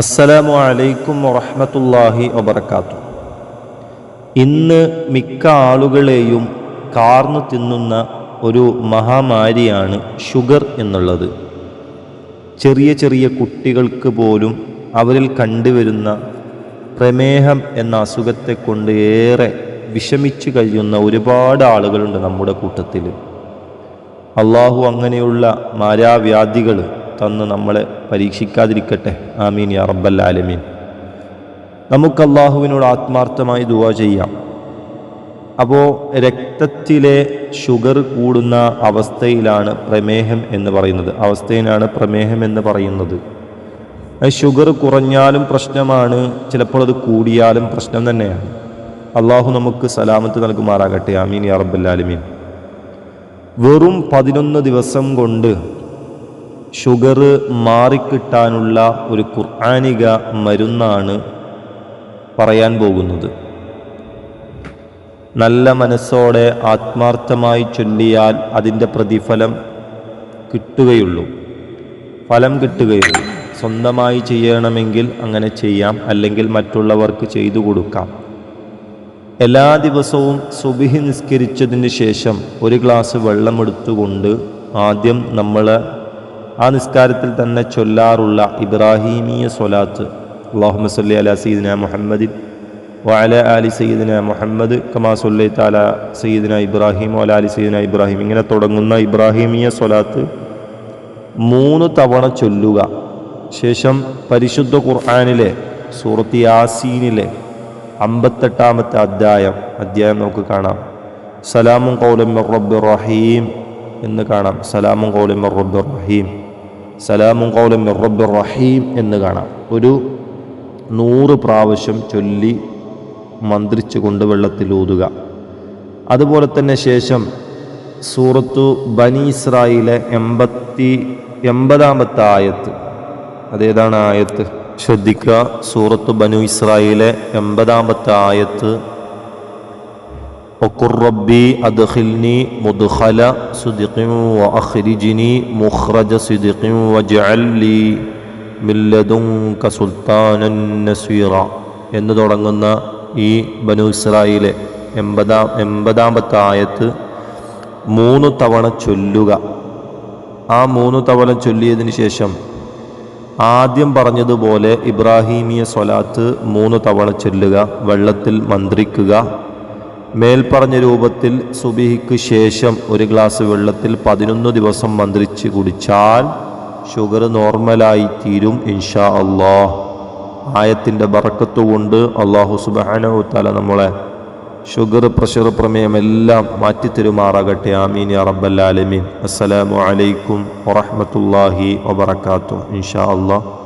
അസ്സലാമു അലൈക്കും വറഹ്മത്തുള്ളാഹി വബർക്കാത്തു ഇന്ന് മിക്ക ആളുകളെയും കാർന്നു തിന്നുന്ന ഒരു മഹാമാരിയാണ് ഷുഗർ എന്നുള്ളത്. ചെറിയ ചെറിയ കുട്ടികൾക്ക് പോലും അവരിൽ കണ്ടുവരുന്ന പ്രമേഹം എന്ന അസുഖത്തെ കൊണ്ട് ഏറെ വിഷമിച്ചു കഴിയുന്ന ഒരുപാട് ആളുകളുണ്ട് നമ്മുടെ കൂട്ടത്തിൽ. അള്ളാഹു അങ്ങനെയുള്ള മാരാവ്യാധികൾ തന്ന് നമ്മളെ പരീക്ഷിക്കാതിരിക്കട്ടെ. ആമീൻ യാ റബ്ബൽ ആലമീൻ. നമുക്ക് അള്ളാഹുവിനോട് ആത്മാർത്ഥമായി ദുവ ചെയ്യാം. അപ്പോൾ രക്തത്തിലെ ഷുഗർ കൂടുന്ന അവസ്ഥയിലാണ് പ്രമേഹം എന്ന് പറയുന്നത്. അവസ്ഥയിലാണ് പ്രമേഹം എന്ന് പറയുന്നത്. ഷുഗർ കുറഞ്ഞാലും പ്രശ്നമാണ് ചിലപ്പോൾ അത് കൂടിയാലും പ്രശ്നം തന്നെയാണ്. അള്ളാഹു നമുക്ക് സലാമത്ത് നൽകുമാറാകട്ടെ. അമീൻ യാ റബ്ബൽ ആലമീൻ. വെറും പതിനൊന്ന് ദിവസം കൊണ്ട് ഷുഗർ മാറിക്കിട്ടാനുള്ള ഒരു ഖുർആാനിക മരുന്നാണ് പറയാൻ പോകുന്നത്. നല്ല മനസ്സോടെ ആത്മാർത്ഥമായി ചൊല്ലിയാൽ അതിന്റെ പ്രതിഫലം കിട്ടുകയുള്ളൂ. ഫലം കിട്ടുകയുള്ളൂ. സ്വന്തമായി ചെയ്യണമെങ്കിൽ അങ്ങനെ ചെയ്യാം. അല്ലെങ്കിൽ മറ്റുള്ളവർക്ക് ചെയ്തു കൊടുക്കാം. എല്ലാ ദിവസവും സുബിഹി നിസ്കരിച്ചതിന് ശേഷം ഒരു ഗ്ലാസ് വെള്ളമെടുത്തുകൊണ്ട് ആദ്യം നമ്മൾ ആ നിസ്കാരത്തിൽ തന്നെ ചൊല്ലാറുള്ള ഇബ്രാഹീമിയ സൊലാത്ത് അള്ളാഹു സല്ലി അല സീദിന മുഹമ്മദിൻ വഅല അലി സയ്യിദിന മുഹമ്മദ് കമാ സുല്ലൈ താല സയ്യിദിന ഇബ്രാഹിം വല അലി സയ്യിദിന ഇബ്രാഹിം. ഇങ്ങനെ തുടങ്ങുന്ന ഇബ്രാഹീമിയ സ്വലാത്ത് മൂന്ന് തവണ ചൊല്ലുക. ശേഷം പരിശുദ്ധ ഖുർആാനിലെ സൂറത്ത് യാസീനിലെ അമ്പത്തെട്ടാമത്തെ അധ്യായം അധ്യായം നമുക്ക് കാണാം. സലാമും കൗലം റബ്ബ് റഹീം എന്ന് കാണാം. സലാമും കൗലം റബ്ബ് റഹീം. സലാമും കൗലം റബ്ബി റഹീം എന്ന് കാണാം. ഒരു നൂറ് പ്രാവശ്യം ചൊല്ലി മന്ത്രിച്ചു മന്ത്രിച്ചുകൊണ്ട് വെള്ളത്തിൽ ഊതുക. അതുപോലെ തന്നെ ശേഷം സൂറത്തു ബനി ഇസ്രായിലെ എൺപത്തി എൺപതാമത്തെ ആയത്ത്. അതേതാണ് ആയത്ത്? ശ്രദ്ധിക്കുക. സൂറത്ത് ബനു ഇസ്രായിലെ എൺപതാമത്തെ ആയത്ത് وقل ربي أدخلني مدخل صدق وأخرجني مخرج صدق واجعل لي من لدنك سلطانا نصيرا എന്ന് തുടങ്ങുന്ന ഈ ബനു ഇസ്രായിലെ എൺപതാം എൺപതാമത്തെ ആയത്ത് മൂന്ന് തവണ ചൊല്ലുക ആ മൂന്ന് തവണ ചൊല്ലിയതിന് ശേഷം ആദ്യം പറഞ്ഞതുപോലെ ഇബ്രാഹീമിയ സ്വലാത്ത് മൂന്ന് തവണ ചൊല്ലുക വെള്ളത്തിൽ മന്ത്രിക്കുക മേൽപ്പറഞ്ഞ രൂപത്തിൽ സുബിഹിക്ക് ശേഷം ഒരു ഗ്ലാസ് വെള്ളത്തിൽ പതിനൊന്ന് ദിവസം മന്ത്രിച്ച് കുടിച്ചാൽ ഷുഗർ നോർമലായി തീരും ഇൻഷാ അള്ളാഹ് ആയത്തിന്റെ ബറക്കത്തുകൊണ്ട് അള്ളാഹു സുബാനു തല നമ്മളെ ഷുഗർ പ്രഷർ പ്രമേയം എല്ലാം മാറ്റിത്തരുമാറാകട്ടെ. ആമീൻ അറബല്ലാലമീൻ അസ്സലാമു അലൈക്കും വറഹ്മത്തുള്ളാഹി വബറകാതുഹു. ഇൻഷാ അള്ളാഹ്